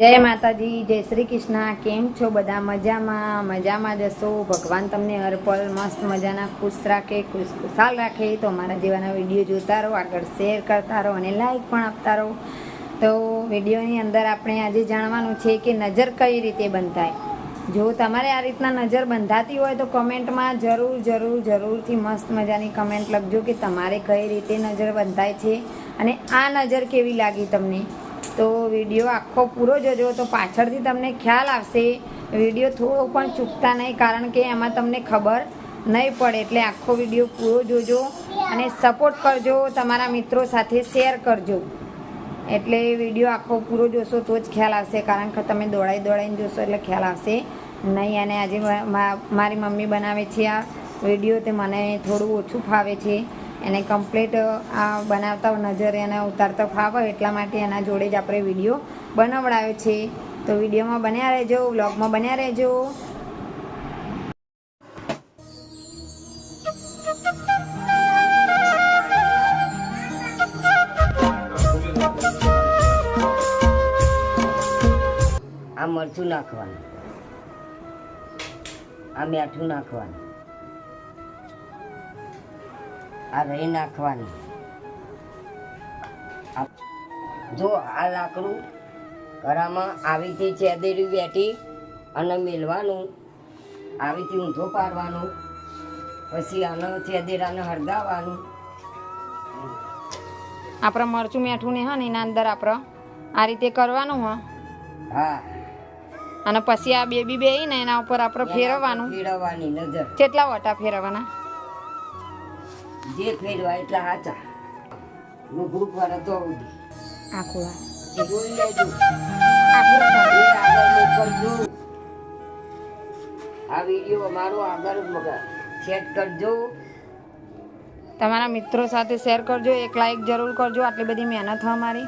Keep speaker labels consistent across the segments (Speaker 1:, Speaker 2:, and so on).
Speaker 1: જય માતાજી, જય શ્રી કૃષ્ણ. કેમ છો બધા? મજામાં? મજામાં જશો ભગવાન તમને હરપલ મસ્ત મજાના ખુશ રાખે, ખુશ ખુશાલ રાખે. તો અમારા જેવાના વીડિયો જોતા રહો, આગળ શેર કરતા રહો અને લાઈક પણ આપતા રહો. તો વિડીયોની અંદર આપણે આજે જાણવાનું છે કે નજર કઈ રીતે બંધાય. જો તમારે આ રીતના નજર બંધાતી હોય તો કમેન્ટમાં જરૂર જરૂર, જરૂરથી મસ્ત મજાની કમેન્ટ લખજો કે તમારે કઈ રીતે નજર બંધાય છે અને આ નજર કેવી લાગી તમને. તો વીડિયો આખો પૂરો જોજો, તો પાછળથી તમને ખ્યાલ આવશે. વીડિયો થોડો પણ ચૂકતા નહીં, કારણ કે એમાં તમને ખબર નહીં પડે, એટલે આખો વીડિયો પૂરો જોજો અને સપોર્ટ કરજો તમારા મિત્રો સાથે શેર કરજો. એટલે વીડિયો આખો પૂરો જોશો તો જ ખ્યાલ આવશે, કારણ કે તમે દોડાઈ દોડાઈને જોશો એટલે ખ્યાલ આવશે નહીં. અને આજે મારી મમ્મી બનાવે છે આ વીડિયો, તે મને થોડું ઓછું ફાવે છે. એને કમ્પ્લીટ આ બનાવતા નજર એને ઉતારતા ફાવે એટલા માટે એના જોડે જ આપણે વીડિયો બનાવડાવ્યો છે. તો વિડીયોમાં બન્યા રહેજો, વ્લોગમાં બન્યા રહેજો.
Speaker 2: આ મરચું નાખવાનું. આ મીઠું નાખવાનું. આ રહી નાખવાની. જો આ લાકડું ઘરામાં આવી રીતે ચેદેરી બેઠી અને મેલવાનું. આવી રીતે ઊંધો પાડવાનું. પછી આને ચેદેરાને હળગાવવાનું.
Speaker 1: આપણે મરચું મેઠું ને હા ને એના અંદર આપણે આ રીતે કરવાનું હા.
Speaker 2: હા.
Speaker 1: અને પછી આ બેબી બે ને એના ઉપર આપણે ફેરવવાનું.
Speaker 2: ફેરવવાની નજર.
Speaker 1: કેટલા વટા ફેરવવાના
Speaker 2: જે ફેરવા એટલા હાચા લુગડું પર તો
Speaker 1: આખું આ.
Speaker 2: જોઈ લેજો. આ વીડિયો અમારો આગળ ચેક કરજો.
Speaker 1: તમારા મિત્રો સાથે શેર કરજો. એક લાઈક જરૂર કરજો. આટલી બધી મહેનત અમારી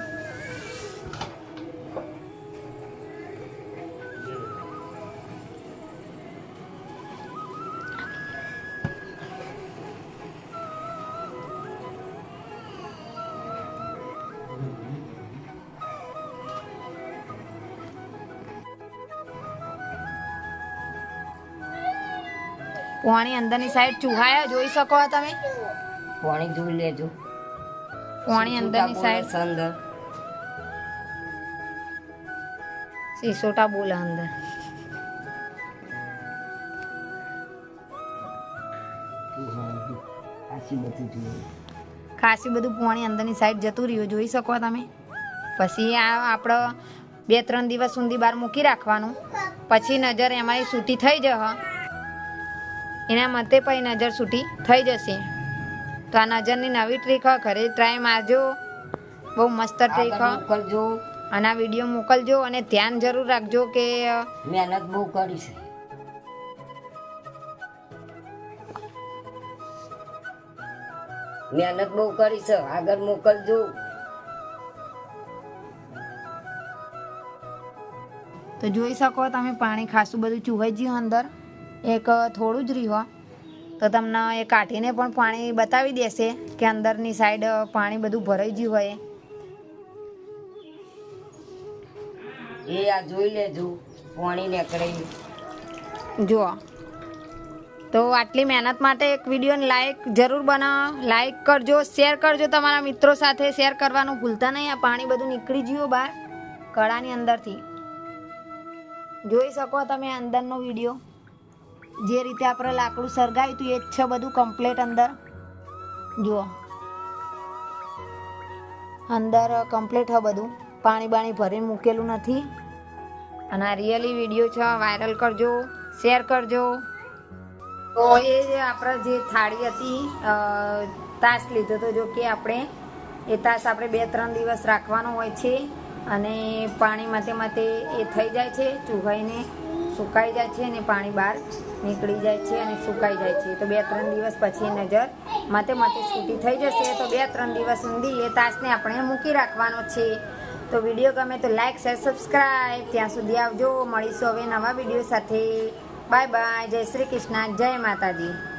Speaker 1: પોણી અંદરની સાઈડ ચૂહાયા જોઈ શકો તમે?
Speaker 2: પાણી જોઈ લેજો.
Speaker 1: પોણી અંદરની સાઈડ
Speaker 2: અંદર.
Speaker 1: સિસોટા બોલા અંદર. ખાસી બધું પોણી અંદરની સાઈડ જતું રહ્યું જોઈ શકો તમે? પછી આ આપણે બે ત્રણ દિવસ સુધી બહાર મૂકી રાખવાનું. પછી નજર એમાંય છૂટી થઈ જશે એના મતે પછી નજર છૂટી થઈ જશે. તો આ નજરની નવી ટ્રીક ઘરે ટ્રાય મારજો. બહુ મસ્ત ટ્રીક
Speaker 2: મોકલજો.
Speaker 1: અને આ વીડિયો મોકલજો અને ધ્યાન જરૂર રાખજો કે
Speaker 2: મહેનત બહુ કરી છે. મહેનત બહુ કરી છે. આગળ મોકલજો.
Speaker 1: તો જોઈ શકો તમે પાણી ખાસું બધું ચૂહાઈ ગયું અંદર. એક થોડું જ રહ્યું તો તમને એ કાઢીને પણ પાણી બતાવી દેશે કે અંદરની સાઈડ પાણી બધું ભરાઈ ગયું હોય
Speaker 2: એ. આ જોઈ લેજો પાણી નીકળે.
Speaker 1: જુઓ. તો આટલી મહેનત માટે એક વિડીયોને લાઈક જરૂર બનાવો લાઈક કરજો શેર કરજો તમારા મિત્રો સાથે શેર કરવાનું ભૂલતા નહીં આ પાણી બધું નીકળી ગયું બહાર કળાની અંદરથી. જોઈ શકો તમે અંદરનો વીડિયો જે રીતે આપણે લાકડું સળગાવ્યું હતું, એ જ છે બધું કમ્પ્લેટ અંદર. જુઓ. અંદર કમ્પ્લેટ હ બધું. પાણી બાણી ભરીને મૂકેલું નથી. અને આ રિયલી વીડિયો છે વાયરલ કરજો શેર કરજો. તો એ આપણે જે થાળી હતી તાસ લીધો તો જો કે આપણે, એ તાસ આપણે બે ત્રણ દિવસ રાખવાનો હોય છે. અને પાણી માથે માથે એ થઈ જાય છે ચૂહાઈને સુકાઈ જાય છે અને પાણી બહાર નીકળી જાય છે અને સુકાઈ જાય છે. તો બે ત્રણ દિવસ પછી નજર માથે માથે છૂટી થઈ જશે. તો બે ત્રણ દિવસ સુધી એ તાસને આપણે મૂકી રાખવાનો છે. તો વીડિયો ગમે તો લાઈક, શેર સબસ્ક્રાઈબ ત્યાં સુધી આવજો. મળીશું હવે નવા વીડિયો સાથે. Bye bye. જય શ્રી કૃષ્ણ. જય માતાજી.